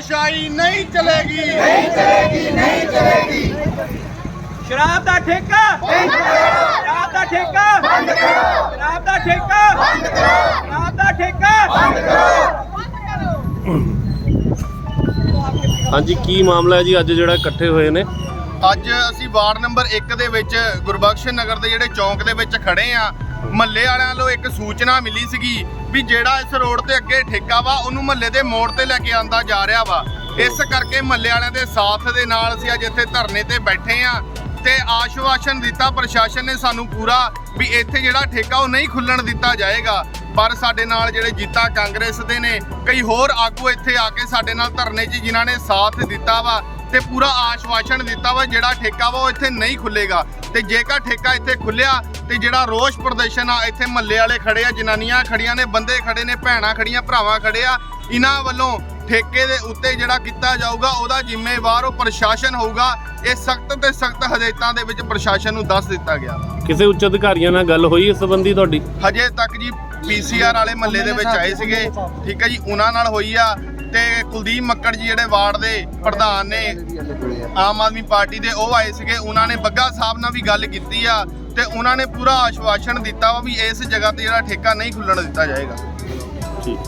ਧੱਕੇਸ਼ਾਹੀ ਨਹੀਂ ਚਲੇਗੀ। ਸ਼ਰਾਬ ਦਾ ਠੇਕਾ। ਬੰਦ ਕਰੋ। ਸ਼ਰਾਬ ਦਾ ਠੇਕਾ। ਬੰਦ ਕਰੋ। ਸ਼ਰਾਬ ਦਾ ਠੇਕਾ। ਬੰਦ ਕਰੋ। ਸ਼ਰਾਬ ਦਾ ਠੇਕਾ। ਬੰਦ ਹਾਂਜੀ ਕੀ ਮਾਮਲਾ ਹੈ ਜੀ? ਅੱਜ ਜਿਹੜਾ ਇਕੱਠੇ ਹੋਏ ਨੇ। ਅੱਜ ਅਸੀਂ ਵਾਰਡ ਨੰਬਰ 1 ਦੇ ਵਿੱਚ ਗੁਰਬਖਸ਼ ਨਗਰ ਦੇ ਜਿਹੜੇ ਚੌਂਕ ਦੇ ਵਿੱਚ ਖੜੇ ਆ। ਮਹੱਲੇ ਵਾਲਿਆਂ ਨੂੰ ਇੱਕ ਸੂਚਨਾ ਮਿਲੀ ਸੀਗੀ ਵੀ ਜਿਹੜਾ ਇਸ ਰੋਡ ਤੇ ਅੱਗੇ ਠੇਕਾ ਵਾ, ਉਹਨੂੰ ਮਹੱਲੇ ਦੇ ਮੋੜ ਤੇ ਲੈ ਕੇ ਆਂਦਾ ਜਾ ਰਿਹਾ ਵਾ। ਇਸ ਕਰਕੇ ਮਹੱਲੇ ਵਾਲਿਆਂ ਦੇ ਸਾਥ ਦੇ ਨਾਲ ਅਸੀਂ ਅੱਜ ਇੱਥੇ ਧਰਨੇ ਤੇ ਬੈਠੇ ਆ ਤੇ ਆਸ਼ਵਾਸਨ ਦਿੱਤਾ, ਪ੍ਰਸ਼ਾਸਨ ਨੇ ਸਾਨੂੰ ਪੂਰਾ ਵੀ ਇੱਥੇ ਜਿਹੜਾ ਠੇਕਾ, ਉਹ ਨਹੀਂ ਖੁੱਲਣ ਦਿੱਤਾ ਜਾਏਗਾ। ਪਰ ਸਾਡੇ ਨਾਲ ਜਿਹੜੇ ਜੀਤਾ ਕਾਂਗਰਸ ਦੇ ਨੇ, ਕਈ ਹੋਰ ਆਗੂ ਇੱਥੇ ਆ ਕੇ ਸਾਡੇ ਨਾਲ ਧਰਨੇ 'ਚ ਜਿਨ੍ਹਾਂ ਨੇ ਸਾਥ ਦਿੱਤਾ ਵਾ ਤੇ ਪੂਰਾ ਆਸ਼ਵਾਸਨ ਦਿੱਤਾ ਵਾ ਜਿਹੜਾ ਠੇਕਾ ਵਾ ਉਹ ਇੱਥੇ ਨਹੀਂ ਖੁੱਲੇਗਾ। ਤੇ ਜੇਕਰ ਠੇਕਾ ਇੱਥੇ ਖੁੱਲਿਆ ਤੇ ਜਿਹੜਾ ਰੋਸ ਪ੍ਰਦਰਸ਼ਨ ਆ ਇੱਥੇ ਮਹੱਲੇ ਵਾਲੇ ਖੜੇ ਆ ਜਨਾਨੀਆਂ ਖੜੀਆਂ ਨੇ ਬੰਦੇ ਖੜੇ ਨੇ ਭੈਣਾਂ ਖੜੀਆਂ ਭਰਾਵਾਂ ਖੜੇ ਆ ਇਹਨਾਂ ਵੱਲੋਂ ਠੇਕੇ ਦੇ ਉੱਤੇ ਜਿਹੜਾ ਕੀਤਾ ਜਾਊਗਾ ਉਹਦਾ ਜ਼ਿੰਮੇਵਾਰ ਉਹ ਪ੍ਰਸ਼ਾਸਨ ਹੋਊਗਾ। ਇਹ ਸਖਤ ਤੇ ਸਖਤ ਹਦਾਇਤਾਂ ਦੇ ਵਿੱਚ ਪ੍ਰਸ਼ਾਸਨ ਨੂੰ ਦੱਸ ਦਿੱਤਾ ਗਿਆ। ਕਿਸੇ ਉੱਚ ਅਧਿਕਾਰੀਆਂ ਨਾਲ ਗੱਲ ਹੋਈ ਇਸ ਸੰਬੰਧੀ ਤੁਹਾਡੀ? ਹਜੇ ਤੱਕ ਜੀ ਪੀਸੀਆਰ ਵਾਲੇ ਮਹੱਲੇ ਦੇ ਵਿੱਚ ਆਏ ਸੀਗੇ। ਠੀਕ ਹੈ ਜੀ ਉਹਨਾਂ ਨਾਲ ਹੋਈ ਆ। ਤੇ ਕੁਲਦੀਪ ਮੱਕੜ ਜੀ ਜਿਹੜੇ ਵਾਰਡ ਦੇ ਪ੍ਰਧਾਨ ਨੇ ਆਮ ਆਦਮੀ ਪਾਰਟੀ ਦੇ, ਉਹ ਆਏ ਸੀਗੇ। ਉਹਨਾਂ ਨੇ ਬੱਗਾ ਸਾਹਿਬ ਨਾਲ ਵੀ ਗੱਲ ਕੀਤੀ ਆ ਤੇ ਉਹਨਾਂ ਨੇ ਪੂਰਾ ਆਸ਼ਵਾਸਨ ਦਿੱਤਾ ਵਾ ਵੀ ਇਸ ਜਗ੍ਹਾ ਤੇ ਜਿਹੜਾ ਠੇਕਾ ਨਹੀਂ ਖੁੱਲਣ ਦਿੱਤਾ ਜਾਏਗਾ। ਠੀਕ।